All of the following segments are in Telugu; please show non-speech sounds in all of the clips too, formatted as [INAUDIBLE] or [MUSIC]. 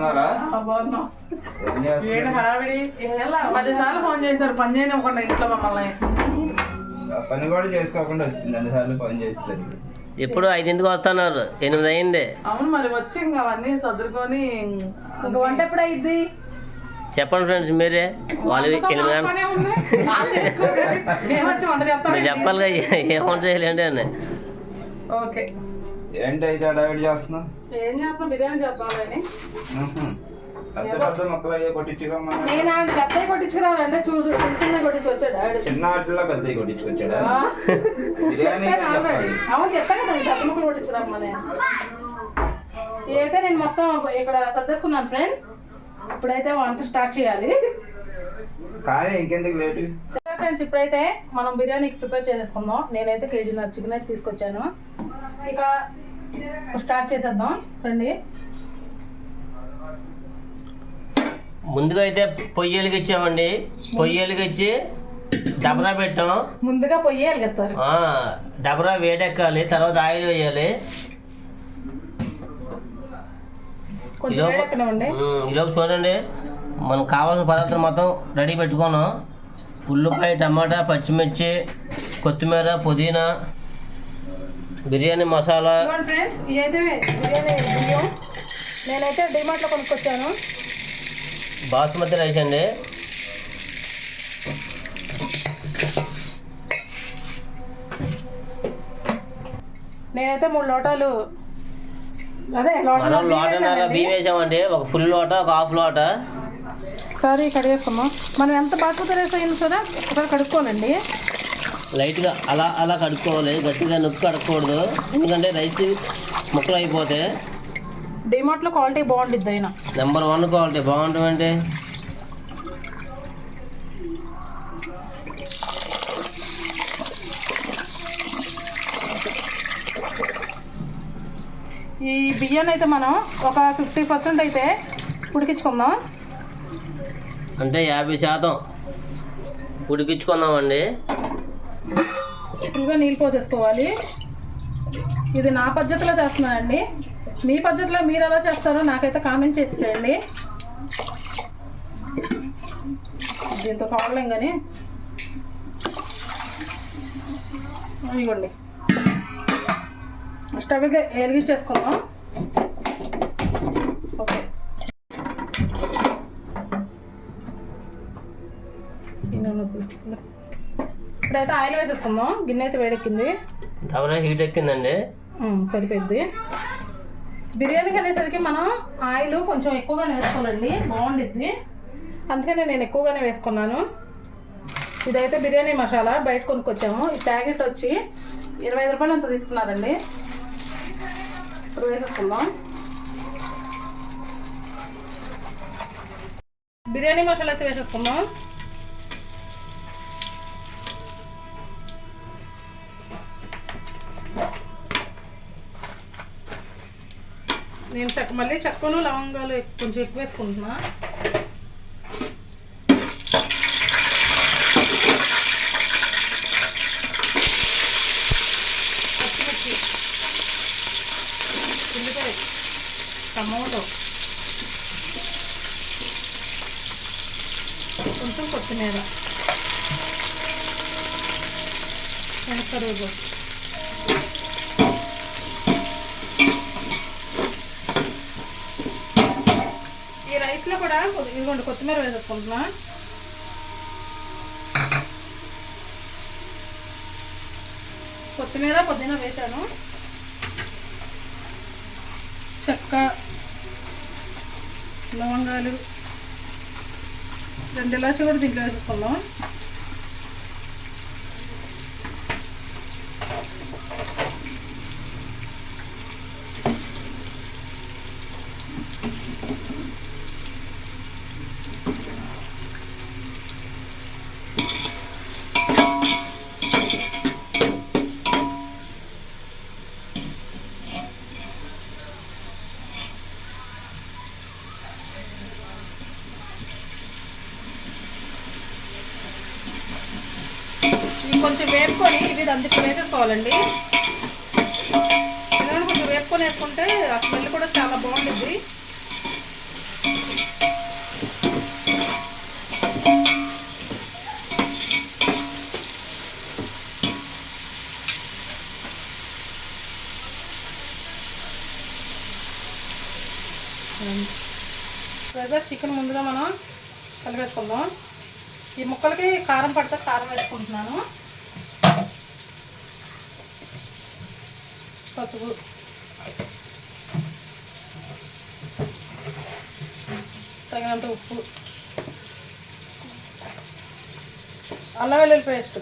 బాగున్నారా? హడావిడి. పది సార్లు ఫోన్ చేశారు పని చేయనివ్వకుండా ఇంట్లో మమ్మల్ని. పని కూడా చేసుకోకుండా వచ్చింది అన్నిసార్లు ఫోన్ చేసేసరికి. ఎప్పుడు ఐదింటికి వస్తున్నారు? ఎనిమిది అయింది. అవును మరి వచ్చి ఇంకా అవన్నీ సర్దుకొని. ఇంక వంట ఎప్పుడు అయింది చెప్పండి ఫ్రెండ్స్ మీరే. వాళ్ళు ఎనిమిది గంటలు పనే ఉంది. వాళ్ళు చేసుకోరు. మేము వచ్చి వంట చేస్తాం మీరు చెప్పాలిగా ఏ- ఏం వంట చేయాలండి అని. ఓకే. ఏంటి అయితే అడావిడి చేస్తున్నావు? ఏం చేస్తాం బిర్యానీ చేద్దామని ఉహుం. అంత పెద్ద మొక్కలు అయ్యే కొట్టించుకోమా నేను ఆయన చూడు చిన్న చిన్న ఆడు కొట్టించుకొచ్చాడా. బిర్యానీ అవును చెప్పాను కదా పెద్ద ముక్కలు కొట్టించుకురామని ఇదైతే నేను మొత్తం ఇక్కడ సర్దేసుకున్నాను ఫ్రెండ్స్. ఇప్పుడైతే వంట స్టార్ట్ చేయాలి. కానీ ఇంకెందుకు లేటు? సరే ఫ్రెండ్స్ ఇప్పుడైతే మనం బిర్యానీకి ప్రిపేర్ చేసేసుకుందాం నేనైతే కేజీన్నర చికెన్ అయితే తీసుకొచ్చాను. ఇక స్టార్ట్ చేసేద్దాం. రండి. ముందుగా అయితే పొయ్యి వెలిగించామండి. పొయ్యి వెలిగించి డబరా పెట్టాం. ముందుగా కదా ఆ, డబరా వేడెక్కాలి తర్వాత ఆయిల్ వేయాలి. ఈలోపు చూడండి. మనకు కావాల్సిన పదార్థాలు మొత్తం రెడీ పెట్టుకున్నాం. ఉల్లిపాయ టమాటా పచ్చిమిర్చి కొత్తిమీర పుదీనా బిర్యానీ మసాలా. ఫ్రెండ్స్ ఇదైతే బిర్యానీ బియ్యం. నేనైతే డిమార్ట్లో కొనుక్కొచ్చాను. బాస్మతి రైస్ అండి. నేనైతే మూడు లోటాలు. అదే మనం లోటన్నర బియ్యం వేసామండి. ఒక ఫుల్ లోట ఒక హాఫ్ లోట. ఒకసారి కడిగేసుకున్నాం మనం ఎంత బాస్మతి రైస్ అయింది కదా ఒకసారి కడుక్కోనండి లైట్గా అలా అలా కడుక్కోవాలి. గట్టిగా నొక్కి కడుక్కోకూడదు ఎందుకంటే రైస్ ముక్కలు అయిపోతే డిమార్ట్లో క్వాలిటీ బాగుంటుంది అయినా. Number one quality. బాగుంటుందంటే ఈ బియ్యాన్ని అయితే మనం ఒక ఫిఫ్టీ పర్సెంట్ అయితే ఉడికించుకుందాం. అంటే యాభై శాతం ఉడికించుకుందామండి ఫుల్గా నీళ్ళు పోసేసుకోవాలి. ఇది నా పద్ధతిలో చేస్తున్నానండి. మీ పద్ధతిలో మీరు ఎలా చేస్తారో నాకైతే కామెంట్ చేసి చేయండి దీంతో కావలేం కానీ ఇవ్వండి స్టవ్ అయితే వెలిగించేసుకుందాం ఓకే. నేను ఇప్పుడైతే ఆయిల్ వేసేసుకుందాం. గిన్నె అయితే వేడెక్కింది. దవరా హీట్ ఎక్కిందండి. ఉమ్, సరిపోద్ది బిర్యానీకి అనేసరికి మనం ఆయిల్ కొంచెం ఎక్కువగానే వేసుకోవాలండి. బాగుండిద్ది. అందుకనే నేను ఎక్కువగానే వేసుకున్నాను. ఇదైతే బిర్యానీ మసాలా. బయట కొనుక్కొచ్చాము. ఈ ప్యాకెట్ వచ్చి ఇరవై ఐదు రూపాయలు అంత తీసుకున్నారండి. ఇప్పుడు వేసేసుకుందాం. బిర్యానీ మసాలా అయితే వేసేసుకుందాం. నేను చెక్క మళ్ళీ చక్కను లవంగాలు కొంచెం ఎక్కువ వేసుకుంటున్నా. పచ్చిమిర్చి. ఉల్లిపాయ. టమాటో. కొంచెం కొత్తిమీర. వెనకరుగు ఈ రైస్లో కూడా ఇదిగోండి కొత్తిమీర వేసేసుకుంటున్నా. కొత్తిమీర పుదీనా వేసాను. చెక్క లవంగాలు రెండు ఇలాచి కూడా దీంట్లో వేసేసుకుందాం. వేసుకోవాలండి. కొంచెం వేపుకొని వేసుకుంటే ఆ స్మెల్ కూడా చాలా బాగుంటుంది. లేదా చికెన్ ముందుగా మనం కలిపేసుకుందాం. ఈ ముక్కలకి కారం పడితే కారం వేసుకుంటున్నాను. పసుపు. తగినంత ఉప్పు. అల్లం వెల్లుల్లి పేస్ట్.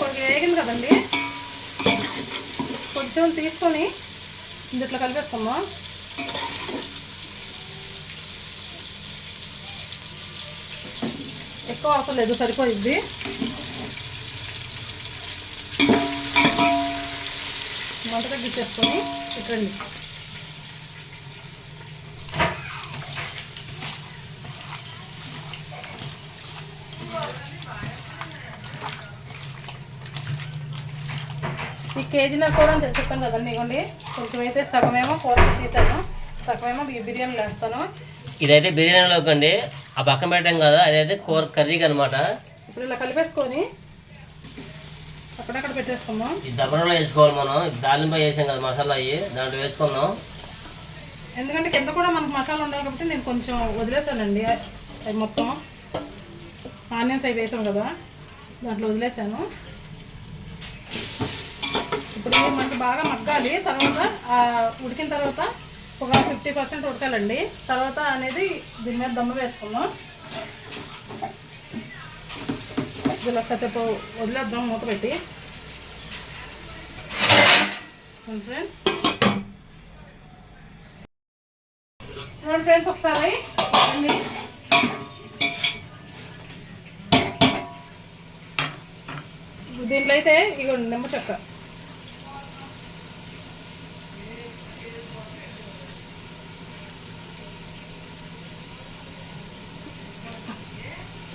కొంచెం వేగింది కదండి. కొంచెం తీసుకొని ఇందుట్లో కలిపేసుకుందాం. ఎక్కువ అవసరం లేదు సరిపోయింది. మంట తగ్గించేసుకొని ఇక్కడండి ఈ కేజీన కూర అని చెప్పాను కదండి ఇవ్వండి. కొంచెం అయితే సగమేమో కూర తీసాను సగమేమో బి- బిర్యానీలో వేస్తాను ఇదైతే బిర్యానీలోకి అండి ఆ పక్కన పెట్టాం కదా అదైతే కూర కర్రీకి అనమాట ఇప్పుడు ఇలా కలిపేసుకొని అక్కడక్కడ పెట్టేసుకుందాం. ఈ దబ్బరంలో వేసుకోవాలి మనం. దాలింపై వేసాం కదా మసాలా అయ్యి దాంట్లో వేసుకుందాం. ఎందుకంటే కింద కూడా మనకు మసాలా ఉండాలి కాబట్టి నేను కొంచెం వదిలేసానండి. అవి మొత్తం ఆనియన్స్ అవి వేసాం కదా దాంట్లో వదిలేసాను. ఇప్పుడు మనకి బాగా మగ్గాలి తర్వాత ఉడికిన తర్వాత ఒక ఫిఫ్టీ పర్సెంట్ ఉడకాలండి. తర్వాత అనేది దీని మీద దమ్ము వేసుకుందాం. ఇలా కాసేపు వదిలేద్దాం మూత పెట్టి. ఫ్రెండ్స్. చూడండి ఫ్రెండ్స్ ఒకసారి దీంట్లో అయితే ఇగో నిమ్మ చెక్క.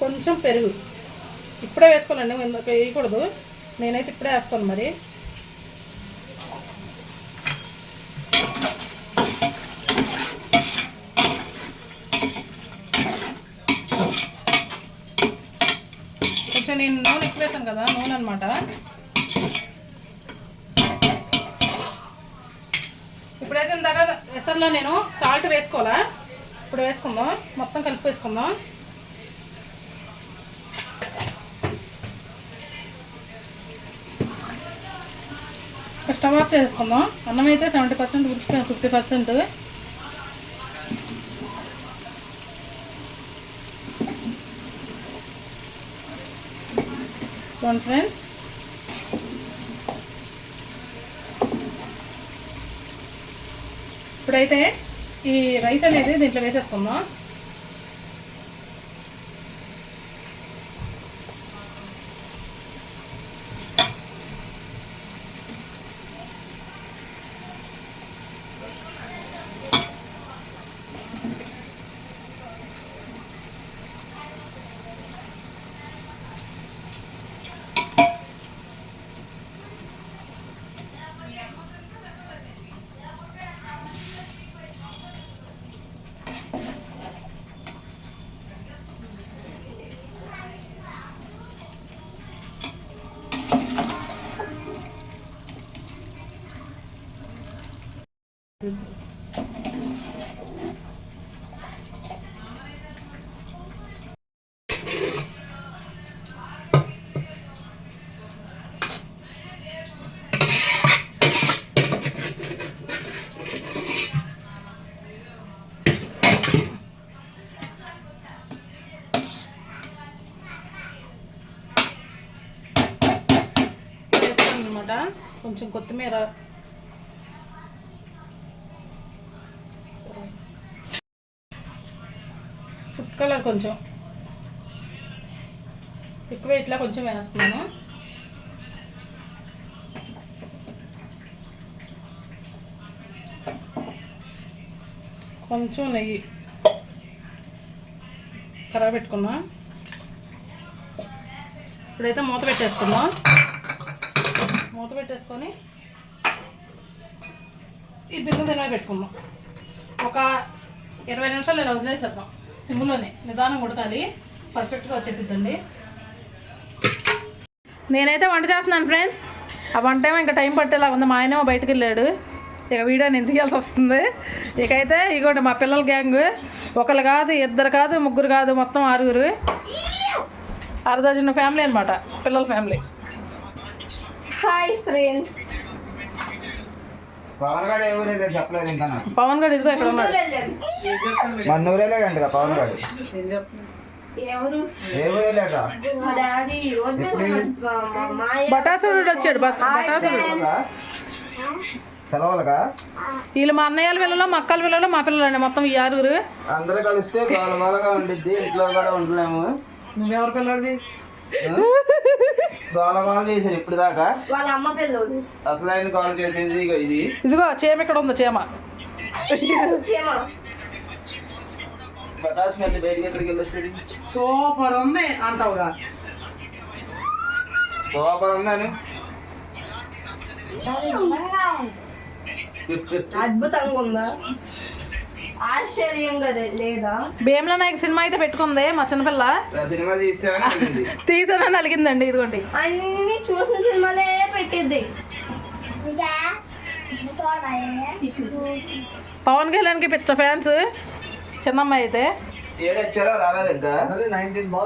కొంచెం పెరుగు. ఇప్పుడే వేసుకోవాలండి వేయకూడదు. నేనైతే ఇప్పుడే వేస్తాను మరి. కొంచెం నేను నూనె ఎక్కువ వేసాను కదా నూనె అనమాట ఇప్పుడైతే ఇందాక ఎసర్లో నేను సాల్ట్ వేసుకోవాలా? ఇప్పుడు వేసుకుందాం. మొత్తం కలిపి వేసుకుందాం. స్టవ్ ఆఫ్ చేసుకుందాం. అన్నం అయితే సెవెంటీ పర్సెంట్ ఉడికిపోయాం ఫిఫ్టీ పర్సెంట్ చూడండి ఫ్రెండ్స్ ఇప్పుడైతే ఈ రైస్ అనేది దీంట్లో వేసేసుకుందాం వేస్తాను అనమాట కొంచెం కొత్తిమీర. ఫుడ్ కలర్ కొంచెం. ఎక్కువ ఇట్లా కొంచెం వేస్తున్నాను. కొంచెం నెయ్యి కర్ర పెట్టుకున్నా ఇప్పుడైతే మూత పెట్టేసుకుందాం. మూత పెట్టేసుకొని ఈ బిందె తినవి పెట్టుకుందాం. ఒక ఇరవై నిమిషాలు ఇలా వదిలేసేద్దాం. సిమ్లోనే నిదానం ఉడకాలి పర్ఫెక్ట్గా వచ్చేసిద్దండి. నేనైతే వంట చేస్తున్నాను ఫ్రెండ్స్. ఆ వంట ఏమో ఇంకా టైం పట్టేలా ఉంది. మా ఆయనేమో బయటకు వెళ్ళాడు. ఇక వీడియో నేను తీయాల్సి వస్తుంది. ఇకైతే ఇగోండి మా పిల్లల గ్యాంగ్. ఒకరు కాదు ఇద్దరు కాదు ముగ్గురు కాదు మొత్తం ఆరుగురు. అరదజన ఫ్యామిలీ అనమాట పిల్లల ఫ్యామిలీ. హాయ్ ఫ్రెండ్స్ పవన్ గారు ఏ ఊరు వెళ్ళాడు చెప్పలేదు ఇంకా నాకు. పవన్ గారు ఇదిగో ఇక్కడ ఉన్నాడు మన పవన్ గారు ఎవరు? ఏ మా డాడీ బటాసుడు వచ్చాడు బట్- బటాసుడు సెలవులుగా వీళ్ళు మా అన్నయ్యల పిల్లలు మా అక్కల పిల్లలు మా పిల్లలు అండి మొత్తం ఈ ఆరుగురు. అందరూ కలిస్తే ఉండిద్ది ఇంట్లో కూడా ఉండలేము. నువ్వెవరు పిల్లడివి? చేశారు ఇప్పుడు దాకా వాళ్ళ అమ్మ పిల్లలు అసలు ఆయన గోల చేసేది ఇగో ఇది. ఇదిగో చీమ ఇక్కడ ఉంది చీమ. చీమ. పటాస్ మళ్ళీ బయటికి ఎక్కడికి వెళ్ళొచ్చాడు? సూపర్ ఉంది అంటావుగా సూపర్ ఉందని అద్భుతంగా ఉందా? ఆశ్చర్యంగా లే- లేదా? భీమ్లా నాయక్ సినిమా అయితే పెట్టుకుంది మా చిన్నపిల్ల. సినిమా తీసానని అలిగిందండి ఇదిగోండి. అన్ని చూసిన సినిమాలే పెట్టిద్ది. పవన్ కళ్యాణ్కి పిచ్చ ఫ్యాన్స్ చిన్నమ్మాయి అయితే.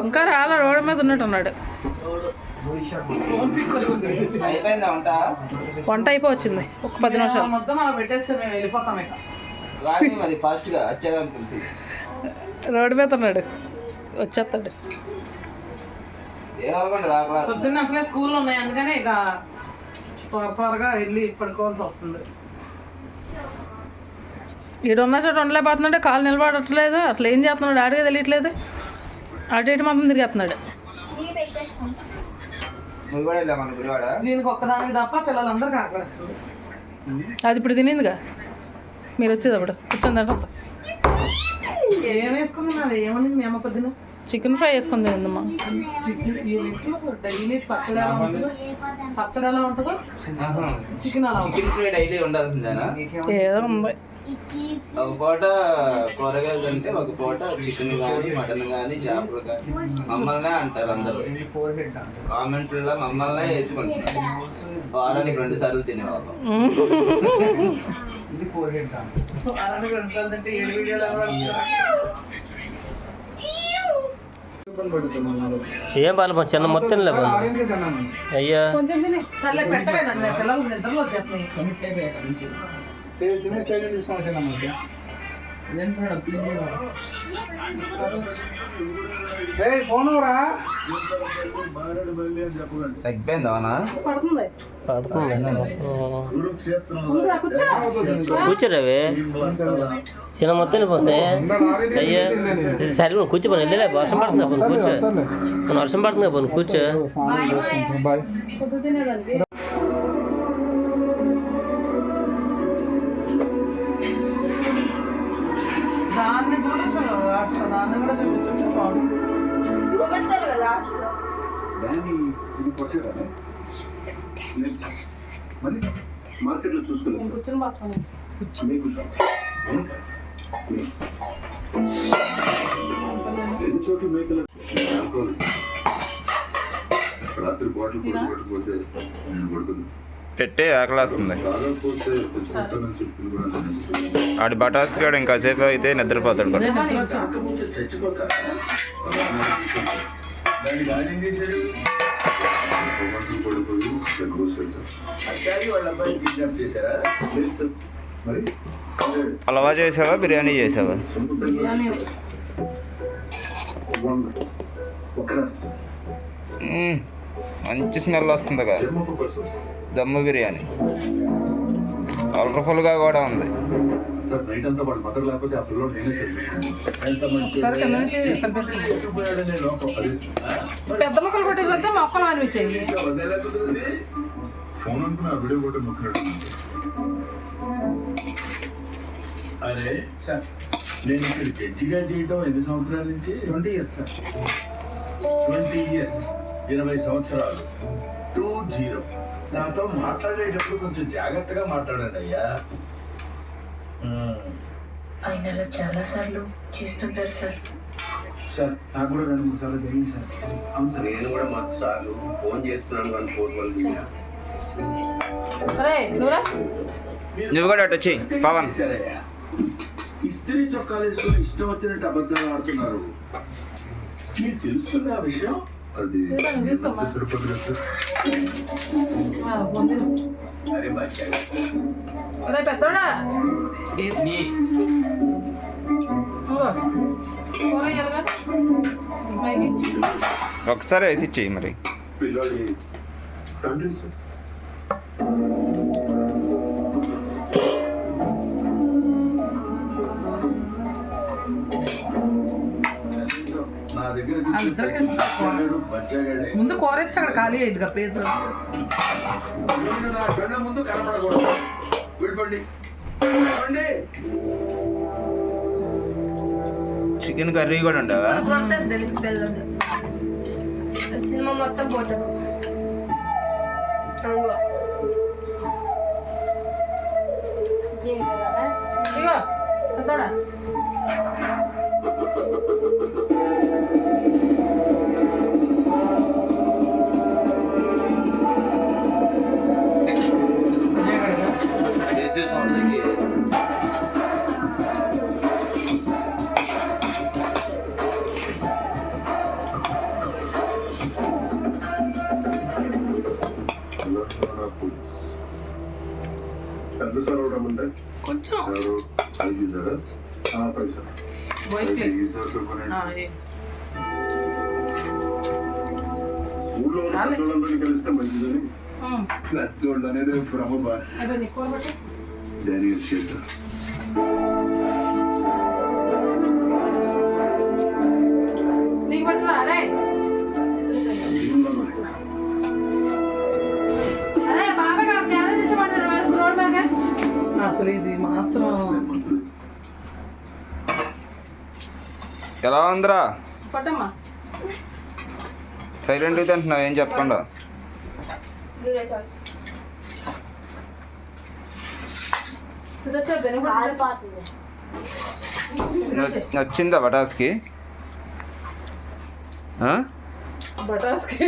ఇంకా రాలా రోడ్డు మీద ఉన్నట్టున్నాడు. అయిపోయిందా వంట? అయిపోవచ్చింది ఒక పది నిమిషాలు. మొత్తం మాకు పెట్టేస్తే మేము వెళ్ళిపోతాం ఇక. మరి ఫాస్ట్గా వచ్చారని తెలిసి. రోడ్డు మీద ఉన్నాడు. వచ్చేస్తాడు. పొద్దున్న అసలే స్కూల్లో ఉన్నాయి అందుకనే ఇక త్వర త్వరగా వెళ్ళి పడుకోవాల్సి వస్తుంది. ఈడు ఉన్న చోట ఉండలేకపోతున్నాడు కాలు నిలబడట్లేదు అసలు ఏం చేస్తున్నాడు ఆడిగా తెలియట్లేదు. అటు ఇటు మాత్రం తిరిగేస్తున్నాడు. దీనికి ఒక్కదానికి తప్ప పిల్లలందరికీ ఆకలిస్తుంది అది ఇప్పుడు తినిందిగా? మీరు కూర్చొని ఏమని మీ అమ్మ పొద్దున? చికెన్ ఫ్రై వేసుకొని తినిందమ్మా చికెన్ డైలీ పచ్చడి ఎలా ఉంటుందో? పచ్చడి ఎలా ఉంటుందో? చికెన్ అలా ఉంటుంది. చికెన్ ఫ్రై డైలీ ఉండాల్సిందేనా? ఏదో ఉంది. ఒక పూట కూరగాయలు తింటే ఒక పూట చికెన్ కానీ మటన్ కానీ చేపలు కానీ మమ్మల్నే అంటారు అందరూ. కామెంట్లలో మమ్మల్నే వేసుకుంటున్నారు. వారానికి రెండు సార్లు తినేవాళ్ళం. [LAUGHS] వీడియోలు ఎలా పెడతారు? ఏం పాలు చిన్న మొత్తం లేవు అయ్యా. కొంచెం తిని. సర్లే పెట్టవే నన్ను పిల్లలు నిద్రలో వచ్చేస్తున్నాయి. తగ్గిపోయిందా కూర్చో. కూర్చోరావే చిన్న మొత్తం పోతే అయ్యా. సరే నువ్వు కూర్చోపోను వెళ్ళలే వర్షం పడుతుంది పోను కూర్చో. పోను వర్షం పడుతుంది పోను కూర్చో. దాన్ని కూడా చూపించు బాగుంది చూపెడతారు కదా దాన్ని ఇది మరి మార్కెట్లో చూసుకోలేదు సార్. కూర్చొని రెండు చోట్ల మేకలు. రాత్రి బాటిల్ కొట్టుకోకపోతే నేను పడుకున్నాను పెట్టి ఆకలేస్తుంది. ఆడి బటాస్ గాడు ఇంకాసేపు అయితే నిద్రపోతాడు కూడా. మరి హల్వా చేసావా బిర్యానీ చేసావా? మంచి స్మెల్ వస్తుంది కదా. దమ్ము బిర్యానీ. కలర్ఫుల్గా కూడా ఉంది. పెద్ద మొక్కలు కొట్టి చూస్తే మొక్కలు కుదిరింది? ఫోన్ అనుకుని ఆ వీడియో కూడా నొక్కినట్టు అరే సార్ నేను ఇక్కడ జడ్జిగా చేయటం ఎన్ని సంవత్సరాల నుంచి? Twenty years sir. Twenty years. ఇరవై సంవత్సరాలు. Two zero. నాతో మాట్లాడేటప్పుడు కొంచెం జాగ్రత్తగా మాట్లాడండి అయ్యా. ఆయన అలా చాలా సార్లు చేస్తుంటారు సార్. సార్ నాకు కూడా రెండు మూడు సార్లు జరిగింది సార్. అవును సార్. నేను కూడా మస్తు సార్లు ఫోన్ చేస్తున్నాను కానీ ఫోన్ వాళ్ళు నువ్వు కూడా అటు వచ్చి పవన్. ఇస్త్రీ చొక్కాలు వేసుకుని ఇష్టం వచ్చినట్టు అబద్ధాలు ఆడుతున్నారు. మీకు తెలుస్తుంది ఆ విషయం? అది. సరిపోతుంది పెద్దోడా. ఒకసారి వేసి ఇచ్చేయి మరి. ముందు కూర ఎత్తే అక్కడ ఖాళీ అయ్యిందిగా ప్లేస్ ముందు కనపడకూడదు. చికెన్ కర్రీ కూడా ఉండవా సినిమా మొత్తం అవును. ఇగో పెద్దోడా పెద్ద సార్ కొంచెం. ఎవరు? సార్. పైసా. ఊళ్ళో. పెద్దోళ్ళందరినీ కలిస్తే మంచిదని. పెద్దోళ్ళు అనేది బ్రహ్మ బాస్. అదే నీ ఎలా ఉందిరా? పట్టమ్మా. సైలెంట్గా తింటున్నావు ఏం చెప్పకుండా. నచ్చిందా బటాస్కి? బటాస్కి.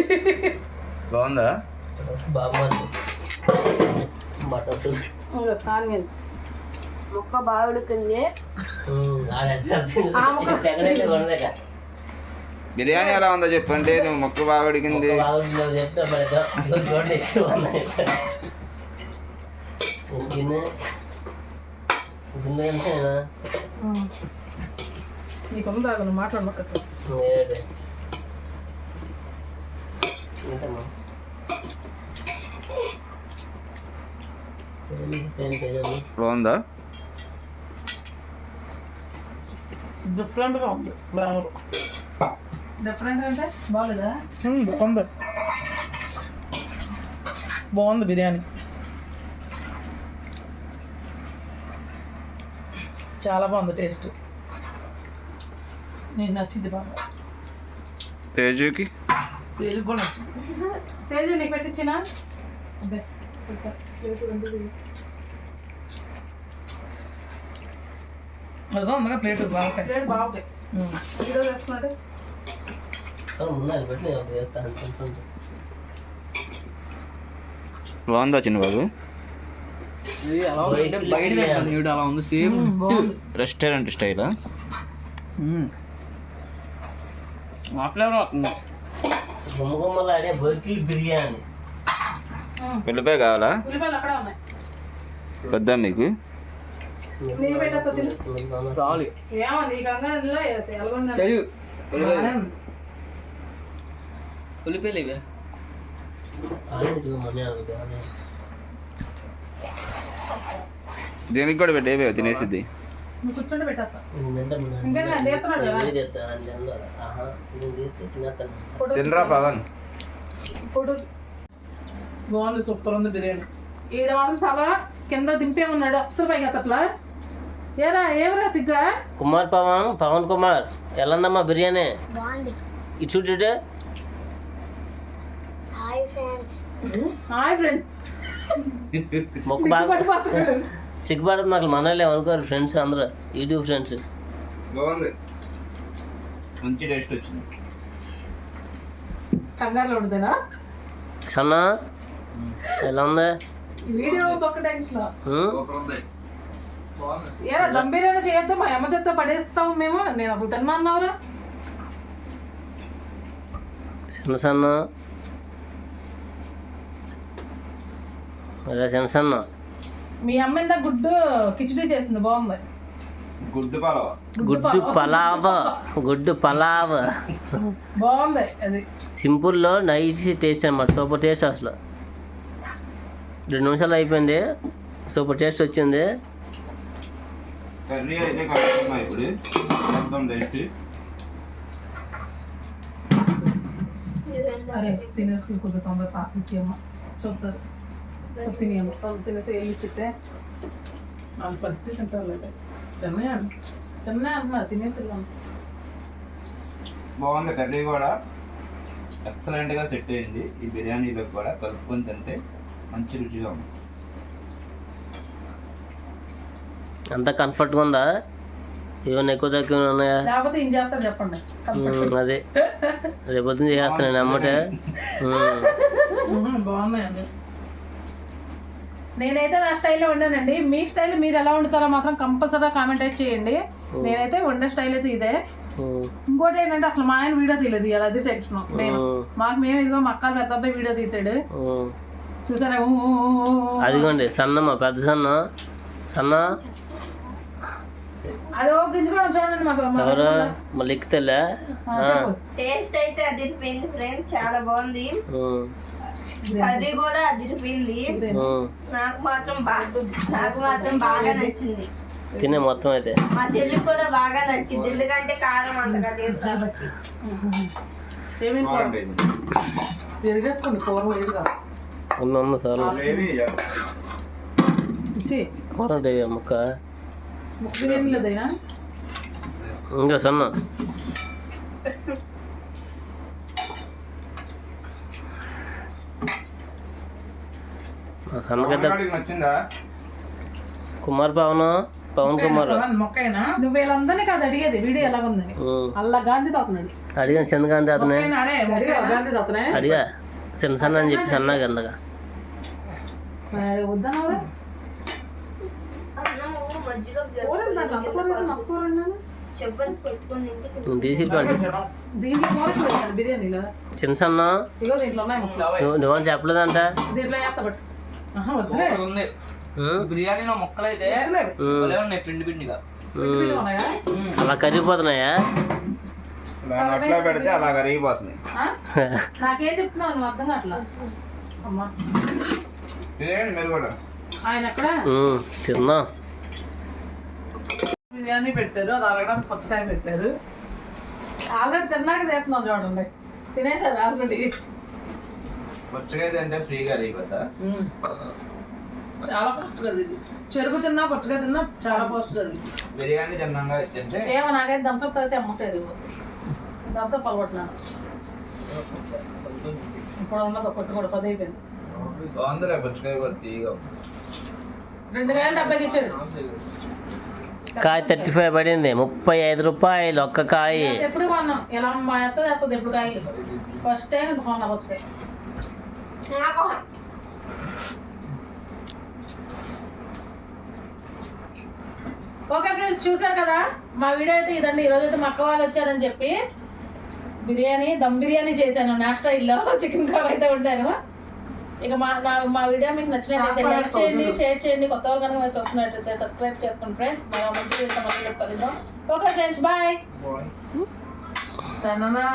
బాగుందా? ముక్క బాగా ఉడికింది బిర్యానీ ఎలా ఉందో చెప్పండి నువ్వు మొక్క బాగా అడిగింది బాగుందో చెప్తే మరి చూడండి గిన్నె గిన్నె అంతేనా ఉమ్. నీకు ఉందా నువ్వు మాట్లాడు ఒక్కసారి ఏడు ఏంటమ్మా బాగుందా డిఫరెంట్గా ఉంది. ఫ్లేవర్ డిఫరెంట్ అంటే బాగలేదా బాగుంది. బాగుంది బిర్యానీ. చాలా బాగుంది టేస్ట్. నీకు నచ్చింది బాగా. తేజుకి? పేరు కూడా నచ్చింది. తేజ నీకు పెట్టించినా? అబ్బే పెట్టా. ప్లేట్ రెండు ఇవి. అదిగో ఉందిగా ప్లేట్ బాగా ప్లేట్ ఈరోజు వేస్తున్నాడు. వేస్తాను బాగుందా చిన్న బాబు? బయట అలా ఉంది సేమ్. రెస్టారెంట్ స్టైలా? ఆ ఫ్లేవర్ వస్తుంది. గుమ్మగుమ్మలాడే బిర్యానీ. ఉల్లిపాయ కావాలా? వద్దా మీకు? అంగంలో ఎలాగొండ ఉల్లిపాయలు ఇవే. దీనికి కూడా పెట్టే తినేసిద్ది? కూర్చొని పవన్? ఫోటో బాగుంది సూపర్ ఉంది బిర్యానీ. ఈడ మాత్రం తల కింద దింపే ఉన్నాడు అస్సలు పైకి అట్లా ఏరా ఏమరా సిగ్గా? కుమార్ పవన్ పవన్ కుమార్ ఎలా ఉందమ్మా బిర్యానీ ఇటు చూడు ఇటు. హాయ్ ఫ్రెండ్స్ మొక్క బాగా పట్టుపోతున్నాడు సిగ్గుపడదు మాకు మనలే అనుకోరు ఫ్రెండ్స్ అందరూ యూట్యూబ్ ఫ్రెండ్స్ బాగుంది. మంచి టేస్ట్ వచ్చింది. కంగారులో ఉండదేనా సన్న ఎలా ఉంది? వీడియో పక్క టెన్షన్ ఉమ్? ఏరా దమ్ బిర్యానీ చేయొద్దు మా అమ్మ చెప్తే పడేస్తాం మేము. నేను అసలు తిన్నా అన్నావురా. చిన్న సన్న. అదే చిన్న సన్న. మీ అమ్మ ఇంత గుడ్డు కిచిడి చేసింది బాగుంది. గుడ్డు పలవ. గుడ్డు పలావ్. గుడ్డు పలావ్. బాగుంది అది. సింపుల్లో నైస్ టేస్ట్ అనమాట సూపర్ టేస్ట్ అసలు. రెండు నిమిషాలు అయిపోయింది. సూపర్ టేస్ట్ వచ్చింది. కర్రీ అయితే కలుపుతున్నా ఇప్పుడు. మొత్తం టేస్ట్ అరే సీనియర్ స్కూల్ కొంచెం తొందర పాప ఇచ్చేయమ్మ. చూస్తారు సో తినేయమ్మ వాళ్ళు తినేసి వెళ్ళి ఇచ్చితే వాళ్ళు పత్తి తింటారు తిన్నాయా? తిన్నా అంటున్నారు తినేసి వెళ్ళాము బాగుంది కర్రీ కూడా. ఎక్సలెంట్గా సెట్ అయింది. ఈ బిర్యానీలో కూడా కలుపుకొని తింటే మంచి రుచిగా ఉంది అంతా కంఫర్ట్గా ఉందా? ఏమైనా ఎక్కువ తక్కువ ఉన్నాయా? అదే. రేపొద్దున చేస్తాను అమ్మటే. [LAUGHS] నేనైతే నా స్టైల్లో వండానండి మీ స్టైల్ మీరు ఎలా వండుతారో మాత్రం కంపల్సరీగా కామెంట్ అయితే చేయండి. నేనైతే వండే స్టైల్ అయితే ఇదే. ఇంకోటి ఏంటంటే అసలు మా ఆయన వీడియో తీయలేదు. ఇవాళ అది టెన్షన్ ఉమ్. మాకు మేము ఇదిగో మా అక్కలు పెద్ద అబ్బాయి వీడియో తీసాడు. చూసారా. అదిగోండి సన్న మా పెద్ద సన్న. సన్న? ఎవరు? మళ్ళీ ఎక్కుతలే. టేస్ట్ అయితే అదిరిపోయింది ఫ్రెండ్స్ చాలా బాగుంది. కర్రీ కూడా అదిరిపోయింది. నాకు మాత్రం బాగా నాకు మాత్రం బాగా నచ్చింది. తినే మొత్తం అయితే. మా చెల్లికి కూడా బాగా నచ్చింది. ఎందుకంటే కారం అంతగా లేదు కాబట్టి. ఉంది ఉంది చాలు ఉంటుంది ముక్క. ఇంకా సన్న. సన్నగడ్డ కుమార్ పవన్? పవన్ కుమార్? మొక్కైనా? నువ్వు వీళ్ళందరినీ కాదు అడిగేది వీడియో ఎలాగుందని. గాంధీ అడిగాను చంద్రకాంత్ అతనే అడిగా గాంధీ తాతనే? అడిగా చిన్న సన్న అని చెప్పి సన్నగా అందగా. మధ్యలో పెట్టుకొని తీసి చిన్న సన్న ఇగో దీంట్లో ఉన్నాయి ముక్కలు నువ్వు నువ్వని చెప్పలేదంట? బిర్యానీలో మొక్కలు అయితే ఉన్నాయి పిండి పిండిగా. అలా కరిగిపోతున్నాయా? అట్లా పెడితే అలా కరిగిపోతుంది ఆ? నాకేం చెప్తున్నావు? నువ్వు అర్థం కావట్లా? అమ్మా. తినేయండి మీరు కూడా ఆయన ఎక్కడ? తిందాం బిర్యానీ పెట్టారు అది అరగడానికి పుచ్చకాయ పెట్టారు. ఆల్రెడీ తిన్నాక చేస్తున్నావు చూడండి. తినేసారు ఆల్రెడీ పచ్చగా తింటే ఫ్రీగా కరిగిపోతా చాలా ఫాస్ట్గా ఇది చెరుకు తిన్నా పుచ్చకాయ తిన్నా చాలా ఫాస్ట్గా ఇది బిర్యానీ తిన్నాక తింటే? ఏమో నాకైతే దంసప్ తాగితే అమ్మట్లేదు దంసప్ అలవట్లేదు ఇప్పుడు ఉన్నది ఒకటి కూడా పది అయిపోయింది. పచ్చకాయ. రెండు వేల డెబ్బైకి ఇచ్చాడు. కాయ థర్టీ ఫైవ్ పడింది. ముప్పై ఐదు రూపాయలు ఒక్క కాయ. ఎప్పుడు కొన్నాం ఎలా మా అత్త ఎత్తది ఎప్పుడు కాయలు. ఫస్ట్ టైం కొన్నా వచ్చాయి ఓకే ఫ్రెండ్స్ చూసారు కదా? మా వీడియో అయితే ఇదండి. ఈరోజు అయితే మా అక్క వాళ్ళు వచ్చారని చెప్పి బిర్యానీ దమ్ బిర్యానీ చేశాను. నాస్టైల్లో చికెన్ కర్రీ అయితే వండాను. ఇక మా నా మా వీడియో మీకు నచ్చినట్లయితే లైక్ చేయండి షేర్ చేయండి. కొత్త వాళ్ళు కనుక చూస్తున్నట్లయితే సబ్స్క్రైబ్ చేసుకోండి ఫ్రెండ్స్ మరో మంచి వీడియోతో మళ్ళీ కలుద్దాం. Okay friends bye తననా